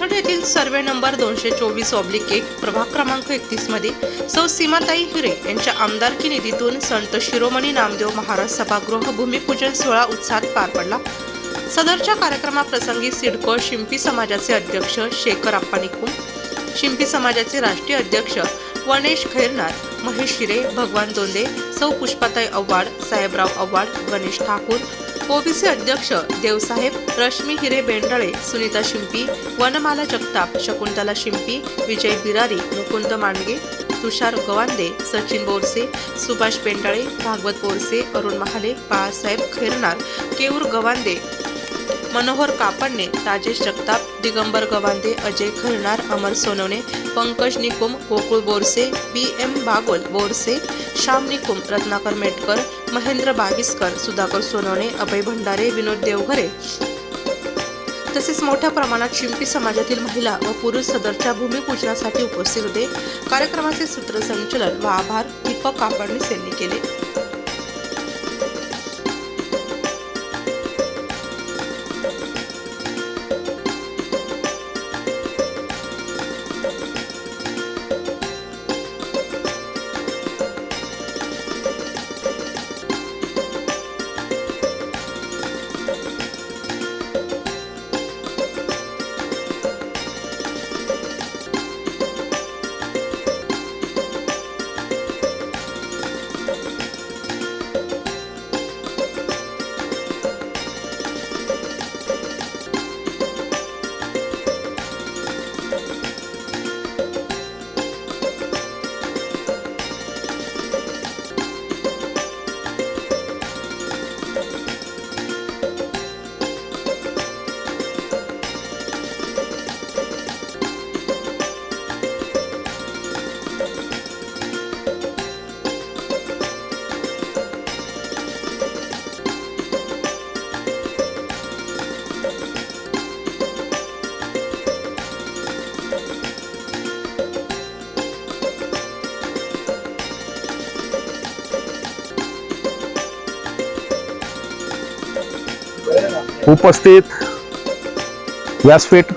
पाथर्डी येथील survey number दोनशे चोवीस ऑब्लिक एक प्रभाग क्रमांक एकतीसमध्ये सौ सीमाताई हिरे यांच्या आमदारकी निधीतून संत शिरोमणी नामदेव महाराज सभागृह भूमिपूजन सोहळा उत्साहात पार पडला. सदरच्या कार्यक्रमाप्रसंगी सिडको शिंपी समाजाचे अध्यक्ष शेखर अप्पा निकुम शिंपी समाजाचे राष्ट्रीय अध्यक्ष वनेश खैरनाथ महेश हिरे भगवान दोंदे सौ पुष्पाताई आव्हाड साहेबराव आव्हाड गणेश ठाकूर ओबीसी अध्यक्ष देवसाहेब रश्मी हिरे बेंडळे सुनीता शिंपी वनमाला जगताप शकुंतला शिंपी विजय बिरारी मुकुंद मांडगे तुषार गवांदे सचिन बोरसे सुभाष बेंडाळे भागवत बोरसे अरुण महाले बाळासाहेब खैरनार केऊर गवांदे मनोहर कापडणे राजेश जगताप दिगंबर गवांदे अजय खैरनार अमर सोनवणे पंकज निकुम गोकुळ बोरसे बी एम बागोल बोरसे श्याम निकुम रत्नाकर मेटकर महेंद्र बाविस्कर सुधाकर सोनवणे अभय भंडारे विनोद देवघरे. तसेच मोठ्या प्रमाणात शिंपी समाजातील महिला व पुरुष सदरच्या भूमिपूजनासाठी उपस्थित होते. कार्यक्रमाचे सूत्रसंचलन व आभार दीपक कापडणीस यांनी केले. उपस्थित. व्यासपीठ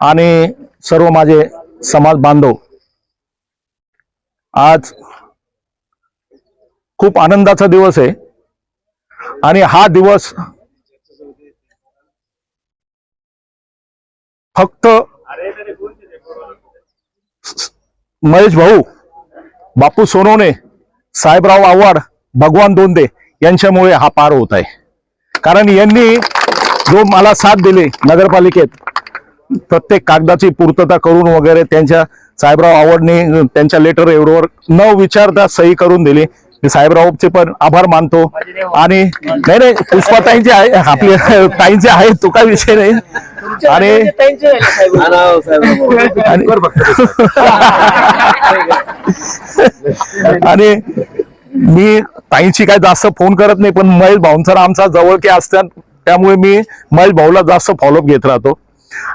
आणि सर्व माझे समाज बांधव. आज खूप आनंदाचा दिवस आहे. आणि हा दिवस फक्त महेश भाऊ बापू सोनवणे साहेबराव आव्हाड भगवान दोंदे यांच्यामुळे हा पार होत आहे. कारण यांनी जो मला साथ दिली नगरपालिकेत प्रत्येक कागदाची पूर्तता करून वगैरे त्यांच्या साहेबराव आवडने त्यांच्या लेटर एवढवर न विचारता सही करून दिली. मी साहेबरावचे पण आभार मानतो. आणि नाही नाही पुष्पाताईंचे आहे आपले ताईंचे आहे तो काय विषय नाही. आणि आणि आणि मी ताईंची काय जास्त फोन करत नाही पण महेश भाऊंचा आमचा जवळकी असतात त्यामुळे मी महेश भाऊला जास्त फॉलोअप घेत राहतो.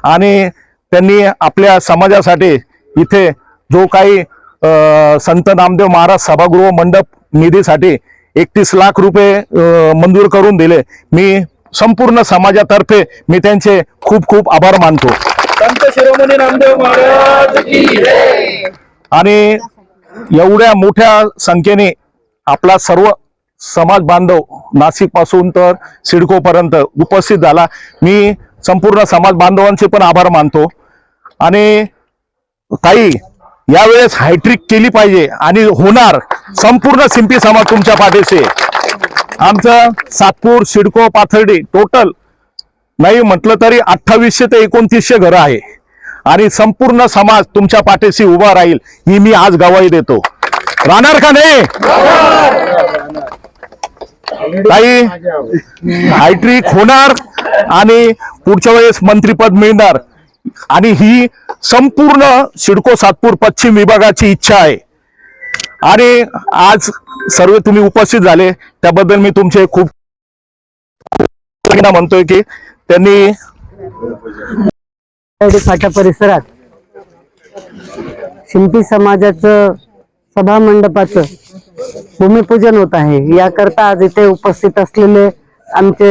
आणि त्यांनी आपल्या समाजासाठी इथे जो काही संत नामदेव महाराज सभागृह मंडप निधीसाठी एकतीस लाख रुपये मंजूर करून दिले. मी संपूर्ण समाजातर्फे मी त्यांचे खूप खूप आभार मानतो. संत शिरोमणी नामदेव महाराज. आणि एवढ्या मोठ्या संख्येने आपला सर्व समाज बांधव नाशिकपासून तर सिडको पर्यंत उपस्थित झाला. मी संपूर्ण समाज बांधवांचे पण आभार मानतो. आणि ताई यावेळेस हायट्रिक केली पाहिजे आणि होणार संपूर्ण सिंपी समाज तुमच्या पाठीशी. आमचं सातपूर सिडको पाथर्डी टोटल नाही म्हटलं तरी अठ्ठावीसशे ते एकोणतीसशे घरं आहे. आणि संपूर्ण समाज तुमच्या पाठीशी उभा राहील ही मी आज गवाही देतो. राहणार का नाही? ताई हायट्रिक होणार आणि पुढच्या वेळेस मंत्रीपद मिळणार. आणि ही संपूर्ण सिडको सातपूर पश्चिम विभागाची इच्छा आहे. आणि आज सर्व तुम्ही उपस्थित झाले. त्याबद्दल मी तुमचे खूप म्हणतोय की त्यांनी फाटा परिसरात शिंपी समाजाचं सभा मंडपाचं भूमिपूजन होत आहे. याकरता आज इथे उपस्थित असलेले आमचे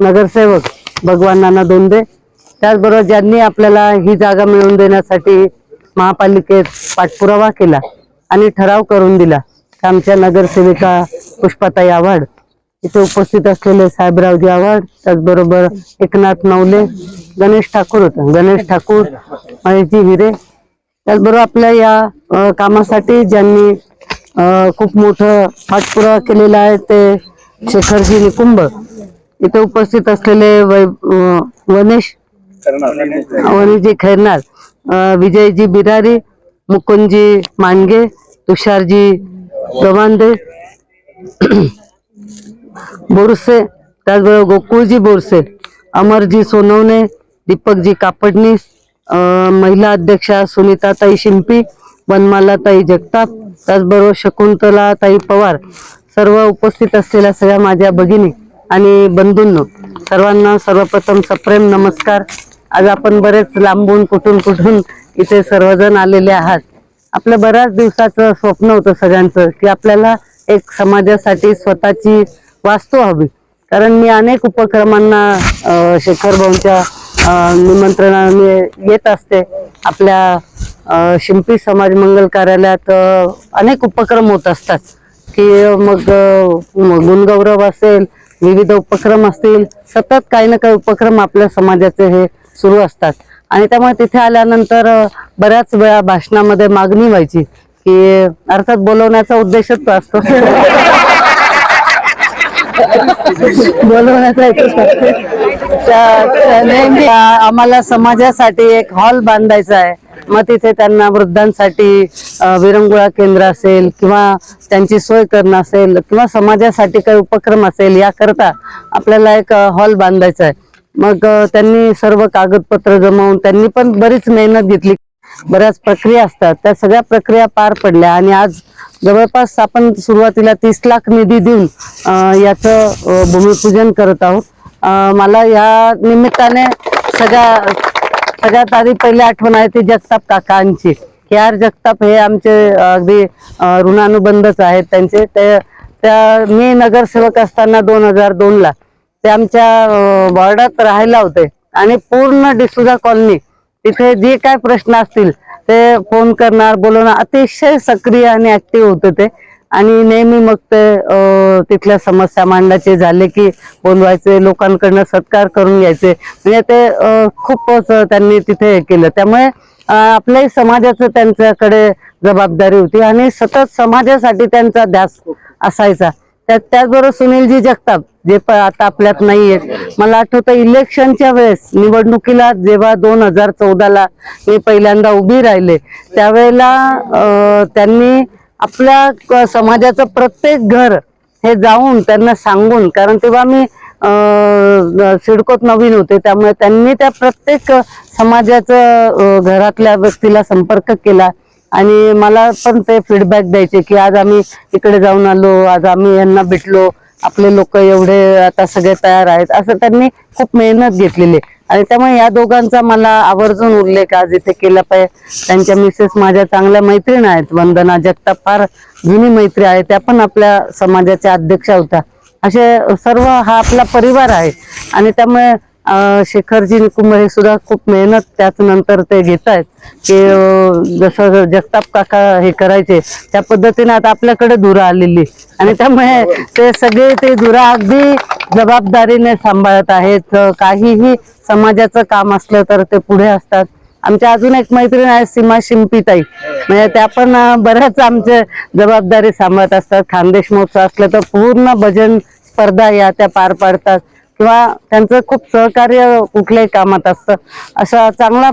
नगरसेवक भगवान नाना दोंदे त्याचबरोबर ज्यांनी आपल्याला ही जागा मिळवून देण्यासाठी महापालिकेत पाठपुरावा केला आणि ठराव करून दिला आमच्या नगरसेविका पुष्पाताई आव्हाड इथे उपस्थित असलेले साहेबरावजी आव्हाड त्याचबरोबर एकनाथ नवले गणेश ठाकूर होते. गणेश ठाकूर महेशजी हिरे त्याचबरोबर आपल्या या कामासाठी ज्यांनी खूप मोठं पाठपुरावा केलेला आहे ते शेखरजी निकुंभ. इथे उपस्थित असलेले वै वनेश वनेशजी खैरनार विजयजी बिरारी मुकुंदजी मांडगे तुषारजी गवांदे बोरसे त्याचबरोबर गोकुळजी बोरसे अमरजी सोनवणे दीपकजी कापडणीस महिला अध्यक्षा सुनीताताई शिंपी वनमालाताई जगताप त्याचबरोबर शकुंतलाताई पवार सर्व उपस्थित असलेल्या सगळ्या माझ्या भगिनी आणि बंधूंनो सर्वांना सर्वप्रथम सप्रेम नमस्कार. आज आपण बरेच लांबून कुठून कुठून इथे सर्वजण आलेले आहात. आपलं बऱ्याच दिवसाचं स्वप्न होतं सगळ्यांचं की आपल्याला एक समाजासाठी स्वतःची वास्तू हवी. कारण मी अनेक उपक्रमांना शेखर भाऊंच्या निमंत्रणाने येत असते. आपल्या शिंपी समाज मंगल कार्यालयात अनेक उपक्रम होत असतात. की मग गुणगौरव असेल विविध उपक्रम असतील सतत काही ना काही उपक्रम आपल्या समाजाचे हे सुरू असतात. आणि त्यामुळे तिथे आल्यानंतर बऱ्याच वेळा भाषणामध्ये मागणी व्हायची की अर्थात बोलवण्याचा उद्देशच असतो. बोलवण्याचा एकच आम्हाला समाजासाठी एक हॉल बांधायचा आहे. मग तिथे त्यांना वृद्धांसाठी विरंगुळा केंद्र असेल किंवा त्यांची सोय करणं असेल किंवा समाजासाठी काही उपक्रम असेल याकरता आपल्याला एक हॉल बांधायचा आहे. मग त्यांनी सर्व कागदपत्र जमवून त्यांनी पण बरीच मेहनत घेतली. बऱ्याच प्रक्रिया असतात. त्या सगळ्या प्रक्रिया पार पडल्या आणि आज जवळपास आपण सुरुवातीला तीस लाख निधी देऊन याचं भूमिपूजन करत आहोत. मला या निमित्ताने सगळ्या सगळ्यात आधी पहिली आठवण आहे ती जगताप काकांची. के आर जगताप हे आमचे अगदी ऋणानुबंधच आहेत. त्यांचे ते त्या मी नगरसेवक असताना दोन हजार दोनला ते आमच्या वॉर्डात राहायला होते. आणि पूर्ण डिसुजा कॉलनी तिथे जे काय प्रश्न असतील ते फोन करणार बोलवणार. अतिशय सक्रिय आणि ऍक्टिव्ह होते ते. आणि नेहमी मग ते तिथल्या समस्या मांडायचे झाले की बोलवायचे लोकांकडनं सत्कार करून घ्यायचे. म्हणजे ते खूपच त्यांनी तिथे हे केलं. त्यामुळे आपल्याही समाजाचं त्यांच्याकडे जबाबदारी होती आणि सतत समाजासाठी त्यांचा ध्यास असायचा. त्याचबरोबर सुनीलजी जगताप जे आता आपल्यात नाहीये मला आठवतं इलेक्शनच्या वेळेस निवडणुकीला जेव्हा दोन हजार चौदाला मी पहिल्यांदा उभी राहिले त्यावेळेला त्यांनी आपल्या समाजाचं प्रत्येक घर हे जाऊन त्यांना सांगून कारण तेव्हा मी सिडकोत नवीन होते त्यामुळे त्यांनी त्या प्रत्येक समाजाचं घरातल्या व्यक्तीला संपर्क केला. आणि मला पण ते फीडबॅक द्यायचे की आज आम्ही इकडे जाऊन आलो आज आम्ही यांना भेटलो. आपले लोक एवढे आता सगळे तयार आहेत. असं त्यांनी खूप मेहनत घेतलेली आहे. आणि त्यामुळे या दोघांचा मला आवर्जून उल्लेख आज इथे केला पाहिजे. त्यांच्या मिसेस माझ्या चांगल्या मैत्रीण आहेत. वंदना जगताप फार जुनी मैत्री आहे. त्या पण आपल्या समाजाच्या अध्यक्षा होत्या. असे सर्व हा आपला परिवार आहे. आणि त्यामुळे शेखरजी निकुंभ हे सुद्धा खूप मेहनत त्याच नंतर ते घेत आहेत. की जसं जगताप काका हे करायचे त्या पद्धतीने आता आपल्याकडे धुरा आलेली. आणि त्यामुळे ते सगळे ते धुरा अगदी जबाबदारीने सांभाळत आहेत. काहीही समाजाचं काम असलं तर ते पुढे असतात. आमच्या अजून एक मैत्रीण आहे सीमा शिंपीताई. म्हणजे त्या पण बऱ्याच आमचे जबाबदारी सांभाळत असतात. खानदेश महोत्सव असलं तर पूर्ण भजन स्पर्धा या त्या पार पाडतात. किंवा त्यांचं खूप सहकार्य कुठल्याही कामात असतं. असा चांगला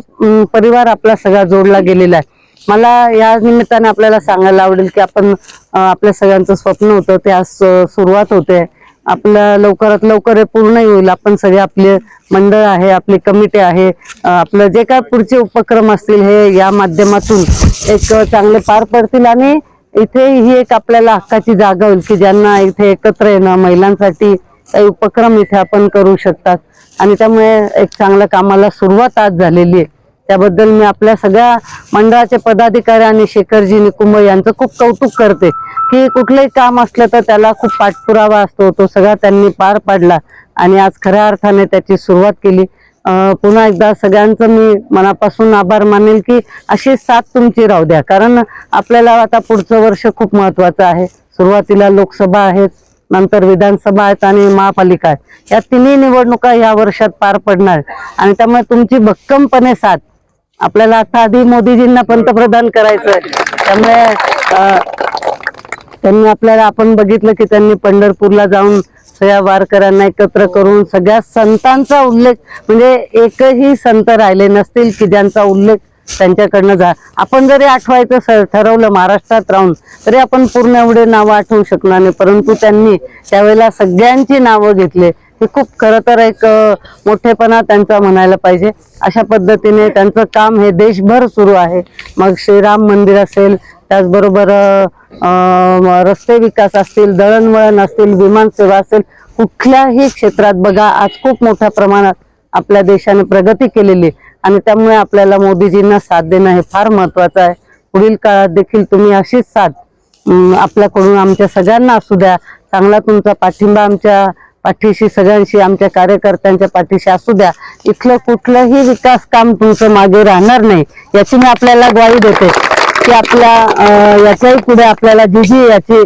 परिवार आपला सगळा जोडला गेलेला आहे. मला या निमित्ताने आपल्याला सांगायला आवडेल की आपण आपल्या सगळ्यांचं स्वप्न होतं ते आज सुरुवात होते. आपलं लवकरात लवकर हे पूर्ण होईल आपण सगळे आपले मंडळ आहे आपली कमिटी आहे. आपलं जे काय पुढचे उपक्रम असतील हे या माध्यमातून एक चांगले पार पडतील आणि इथे ही एक आपल्याला हक्काची जागा होईल की ज्यांना इथे एकत्र येणं महिलांसाठी काही उपक्रम इथे आपण करू शकतात. आणि त्यामुळे एक चांगल्या कामाला सुरुवात आज झालेली आहे. त्याबद्दल मी आपल्या सगळ्या मंडळाचे पदाधिकारी आणि शेखरजी निकुंभ यांचं खूप कौतुक करते की कुठलंही काम असलं तर त्याला खूप पाठपुरावा असतो. तो सगळा त्यांनी पार पाडला आणि आज खऱ्या अर्थाने त्याची सुरुवात केली. पुन्हा एकदा सगळ्यांचं मी मनापासून आभार मानेल की अशी साथ तुमची राहू द्या. कारण आपल्याला आता पुढचं वर्ष खूप महत्वाचं आहे. सुरुवातीला लोकसभा आहेत. नंतर विधानसभा आहेत आणि महापालिका आहेत. या तिन्ही निवडणुका या वर्षात पार पडणार. आणि त्यामुळे तुमची भक्कमपणे साथ. आपल्याला आता आधी मोदीजींना पंतप्रधान करायचं आहे. त्यामुळे त्यांनी आपल्याला आपण बघितलं की त्यांनी पंढरपूरला जाऊन सगळ्या वारकऱ्यांना एकत्र करून सगळ्या संतांचा उल्लेख म्हणजे एकही संत राहिले नसतील की ज्यांचा उल्लेख त्यांच्याकडनं जा. आपण जरी आठवायचं सर ठरवलं महाराष्ट्रात राहून तरी आपण पूर्ण एवढे नावं आठवू शकणार नाही. परंतु त्यांनी त्यावेळेला सगळ्यांची नावं घेतले. हे खूप खरं तर एक मोठेपणा त्यांचा म्हणायला पाहिजे. अशा पद्धतीने त्यांचं काम हे देशभर सुरू आहे. मग श्रीराम मंदिर असेल त्याचबरोबर रस्ते विकास असतील दळणवळण असतील विमानसेवा असेल कुठल्याही क्षेत्रात बघा आज खूप मोठ्या प्रमाणात आपल्या देशाने प्रगती केलेली आहे. आणि त्यामुळे आपल्याला मोदीजींना साथ देणं हे फार महत्वाचं आहे. पुढील काळात देखील तुम्ही अशीच साथ आपल्याकडून आमच्या सगळ्यांना असू द्या. चांगला तुमचा पाठिंबा आमच्या पाठीशी सगळ्यांशी आमच्या कार्यकर्त्यांच्या पाठीशी असू द्या. इथलं कुठलंही विकास काम तुमचं मागे राहणार नाही याची मी आपल्याला ग्वाही देते. की आपल्या याच्याही पुढे आपल्याला जी जी याची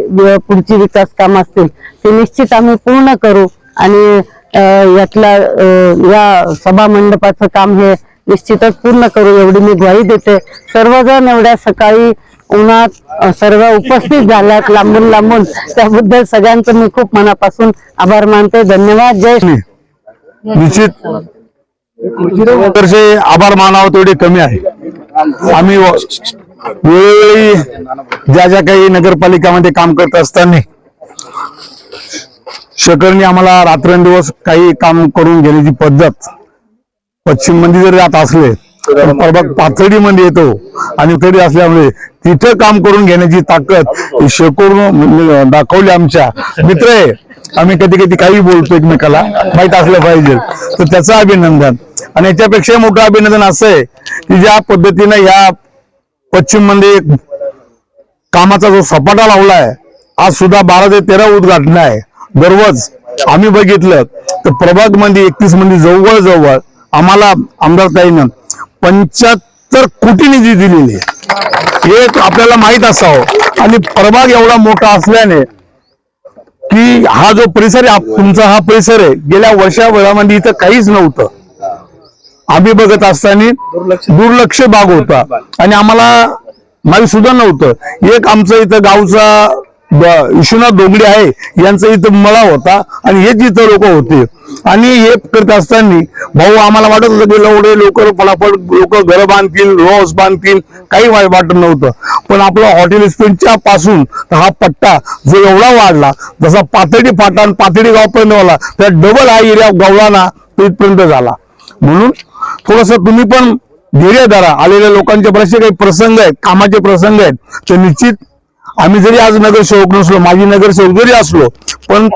पुढची विकास काम असतील ते निश्चित आम्ही पूर्ण करू. आणि यातला या सभा मंडपाचं काम हे निश्चितच पूर्ण करू एवढी मी ग्वाही देते. सर्वजण एवढ्या सकाळी उन्हात सर्व उपस्थित झाल्यात लांबून लांबून. त्याबद्दल सगळ्यांचं मी खूप मनापासून आभार मानते. धन्यवाद. जय निश्चित. आभार मानावं तेवढे कमी आहे. आम्ही वेळोवेळी ज्या ज्या काही नगरपालिकामध्ये काम करत असताना शकरने आम्हाला रात्रंदिवस काही काम करून घेण्याची पद्धत पश्चिममध्ये जरी जात असले तर प्रभाग पाथर्डीमध्ये येतो. आणि तरी असल्यामुळे तिथं काम करून घेण्याची ताकद शेकोरून दाखवली आमच्या. मित्र आहे आम्ही कधी कधी काही बोलतो एकमेकाला. माहीत असलं पाहिजे. तर त्याचं अभिनंदन. आणि याच्यापेक्षा मोठं अभिनंदन असं आहे की ज्या पद्धतीनं या पश्चिममध्ये कामाचा जो सपाटा लावलाय आज सुद्धा बारा ते तेरा उद्घाटन आहे. दररोज आम्ही बघितलं तर प्रभागमध्ये एकतीसमध्ये जवळ जवळ आम्हाला आमदारताईनं पंच्याहत्तर कोटी निधी दिलेली आहे. हे आपल्याला माहीत असावं. आणि प्रभाग एवढा मोठा असल्याने की हा जो परिसर आहे तुमचा हा परिसर आहे गेल्या वर्षाभरामध्ये इथं काहीच नव्हतं. आम्ही बघत असताना दुर्लक्ष भाग होता. आणि आम्हाला माहीत सुद्धा नव्हतं. एक आमचं इथं गावचा विश्वनाथ डोंगडी आहे यांचा इथं मळा होता आणि हेच इथं लोक होते. आणि हे करत असताना भाऊ आम्हाला वाटत होतं की एवढे लोक फळाफळ लोक घरं बांधतील रोज बांधतील काही वाटत नव्हतं. पण आपला हॉटेल स्पेंटच्या पासून हा पट्टा जो एवढा वाढला जसा पातळी फाटा आणि पातळी गावपर्यंत वाढला त्या डबल हा एरिया गावला तो इथपर्यंत झाला. म्हणून थोडस तुम्ही पण धैर्य धरा. आलेल्या लोकांचे बरेचसे काही प्रसंग आहेत कामाचे प्रसंग आहेत ते निश्चित आम्ही जरी आज नगरसेवक नसलो माजी नगरसेवक जरी असलो पण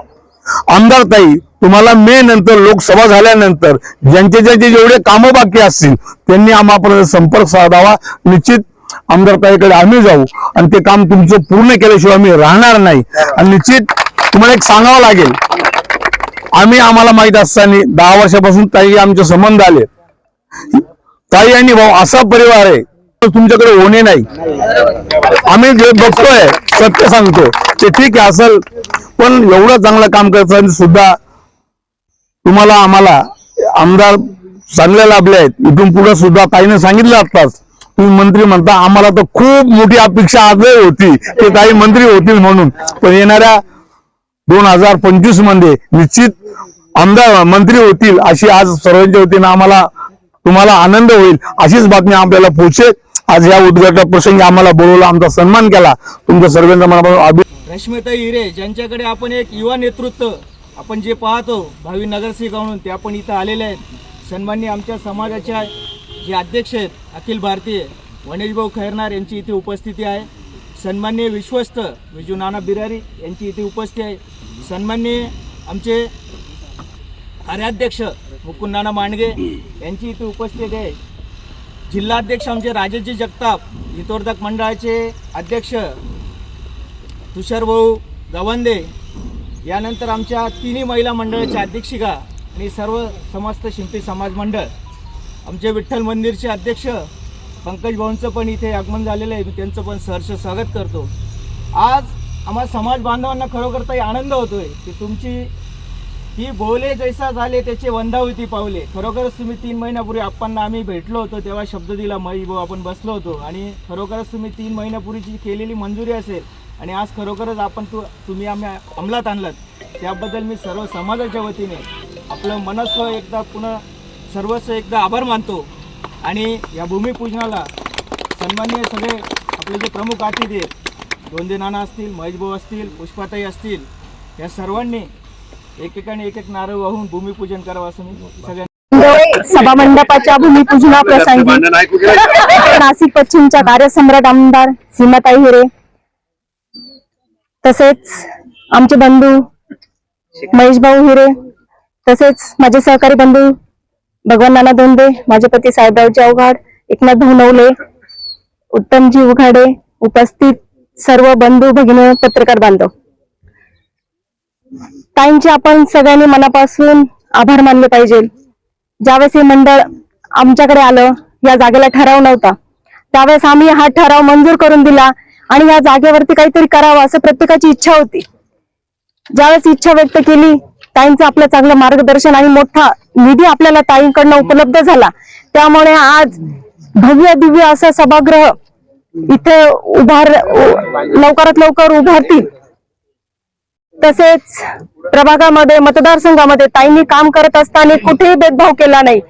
आमदार ताई तुम्हाला मे नंतर लोकसभा झाल्यानंतर ज्यांचे ज्यांचे जेवढे कामं बाकी असतील त्यांनी आम्हापर्यंत संपर्क साधावा. निश्चित आमदार ताईकडे आम्ही जाऊ आणि ते काम तुमचं पूर्ण केल्याशिवाय आम्ही राहणार नाही. आणि निश्चित तुम्हाला एक सांगावं लागेल. आम्ही आम्हाला माहीत असताना दहा वर्षापासून ताई आमचे संबंध आले. ताई आणि भाऊ असा परिवार आहे तुमच्याकडे होणे नाही. आम्ही जे बघतोय सत्य सांगतो. ते ठीक आहे असेल पण एवढं चांगलं काम करताना सुद्धा तुम्हाला आम्हाला आमदार चांगले लाभले आहेत. इथून पुढे सुद्धा ताईने सांगितलं आत्ताच. तुम्ही मंत्री म्हणता आम्हाला तर खूप मोठी अपेक्षा आजही होती की ताई मंत्री होतील म्हणून. पण येणाऱ्या दोन हजार पंचवीसमध्ये निश्चित आमदार मंत्री होतील अशी आज सर्वांच्या वतीनं आम्हाला तुम्हाला आनंद होईल. अशीच बातमी आपल्याला पोहोचेल. आज या उद्घाटन प्रसंगी आम्हाला बोलवलं आमचा सन्मान केला. तुमच्या सर्वांचा मनापासून अभि रश्मिता हिरे ज्यांच्याकडे आपण एक युवा नेतृत्व आपण जे पाहतो भावी नगरसेविका म्हणून ते आपण इथं आलेले आहेत. सन्मान्य आमच्या समाजाच्या जे अध्यक्ष आहेत अखिल भारतीय वनेशभाऊ खैरनार यांची इथे उपस्थिती आहे. सन्मान्य विश्वस्त विजू नाना बिरारी यांची इथे उपस्थिती आहे. सन्मान्य आमचे कार्याध्यक्ष मुकुंद नाना मांडगे यांची इथे उपस्थिती आहे. जिल्हाध्यक्ष आमचे राजेजी जगताप हितवर्धक मंडळाचे अध्यक्ष तुषार भाऊ गवंदे यानंतर आमच्या तिन्ही महिला मंडळाच्या अध्यक्षिका आणि सर्व समस्त शिंपी समाज मंडळ. आमचे विठ्ठल मंदिरचे अध्यक्ष पंकज भाऊंचं पण इथे आगमन झालेलं आहे. मी त्यांचं पण सहर्ष स्वागत करतो. आज आम्हा समाज बांधवांना खरोखर काही आनंद होतोय की तुमची ही बोले जैसा झाले त्याचे वंदावती पावले. खरोखरच तुम्ही तीन महिन्यापूर्वी आपण आम्ही भेटलो होतो तेव्हा शब्द दिला मई भाऊ आपण बसलो होतो. आणि खरोखरच तुम्ही तीन महिन्यापूर्वीची केलेली मंजुरी असेल आणि आज खरोखरच आपण तू तुम्ही आम्ही अंमलात आणलात त्याबद्दल मी सर्व समाजाच्या वतीने आपलं मनस्व एकदा पुन्हा सर्वस्व एकदा आभार मानतो. आणि या भूमिपूजनाला सन्माननीय सगळे आपले जे प्रमुख अतिथी आहेत दोंदे नाना असतील महेश भाऊ असतील पुष्पाताई असतील या सर्वांनी एकेकाने एक एक नारळ वाहून भूमिपूजन करावं असं मी सगळ्यांना सभा मंडपाच्या भूमिपूजना प्रसंगी नाशिक पश्चिमच्या कार्यसम्राट आमदार सीमाताई हिरे. तसेच आमचे बंधू महेश भाऊ हिरे. तसेच माझे सहकारी बंधू भगवान नाना दोंदे माझे पती साहेबरावजी अवघाड एकनाथ भाऊ नवले उत्तमजी उघाडे उपस्थित सर्व बंधू भगिनी पत्रकार बांधव. ताईंचे आपण सगळ्यांनी मनापासून आभार मानले पाहिजे. ज्यावेळेस हे मंडळ आमच्याकडे आलं या जागेला ठराव नव्हता. त्यावेळेस आम्ही हा ठराव मंजूर करून दिला आणि या जागेवरती काहीतरी करावं असं प्रत्येकाची इच्छा होती. ज्यावेळेस इच्छा व्यक्त केली ताईंचं आपलं चांगलं मार्गदर्शन आणि मोठा निधी आपल्याला ताईंकडनं उपलब्ध झाला. त्यामुळे आज भव्य दिव्य असं सभागृह इथे उभार लवकरात लवकर उभारतील. तसेच प्रभागामध्ये मतदारसंघामध्ये ताईंनी काम करत असताना कुठेही भेदभाव केला नाही.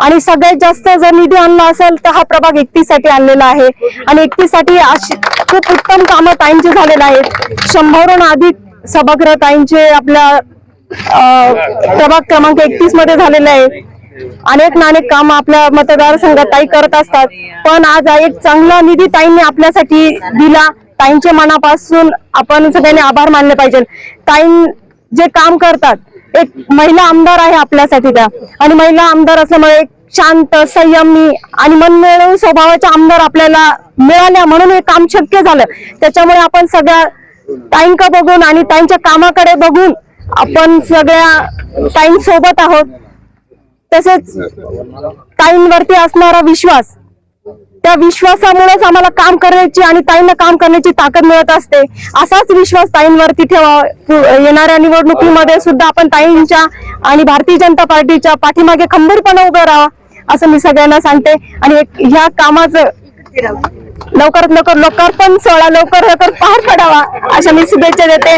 आणि सगळ्यात जास्त जर निधी आणला असेल तर हा प्रभाग एकतीसाठी आणलेला आहे. आणि एकतीसाठी अशी खूप उत्तम कामं ताईंचे झालेले आहेत. शंभरहून अधिक सभागृह ताईंचे आपल्या प्रभाग क्रमांक एकतीसमध्ये झालेले आहे. अनेक ना अनेक काम आपल्या मतदारसंघात ताई करत असतात. पण आज एक चांगला निधी ताईंनी आपल्यासाठी दिला. ताईंच्या मनापासून आपण सगळ्यांनी आभार मानले पाहिजे. ताईं जे काम करतात एक महिला आमदार आहे आपल्यासाठी त्या. आणि महिला आमदार असल्यामुळे एक शांत संयमी आणि मनमिळून स्वभावाचे आमदार आपल्याला मिळाल्या म्हणून हे काम शक्य झालं. त्याच्यामुळे आपण सगळ्या ताईंका बघून आणि ताईंच्या कामाकडे बघून आपण सगळ्या ताईंसोबत आहोत. तसेच ताईंवरती असणारा विश्वास त्या विश्वासामुळेच आम्हाला काम करण्याची आणि ताईंना काम करण्याची ताकद मिळत असते. असाच विश्वास ताईंवरती ठेवा येणाऱ्या निवडणुकीमध्ये सुद्धा आपण ताईंच्या आणि भारतीय जनता पार्टीच्या पाठीमागे खंबीरपणे उभं राहा असं मी सगळ्यांना सांगते. आणि एक ह्या कामाचं लवकरात लवकर लोकार्पण सोहळा लवकर लवकर पार पडावा अशा मी शुभेच्छा देते.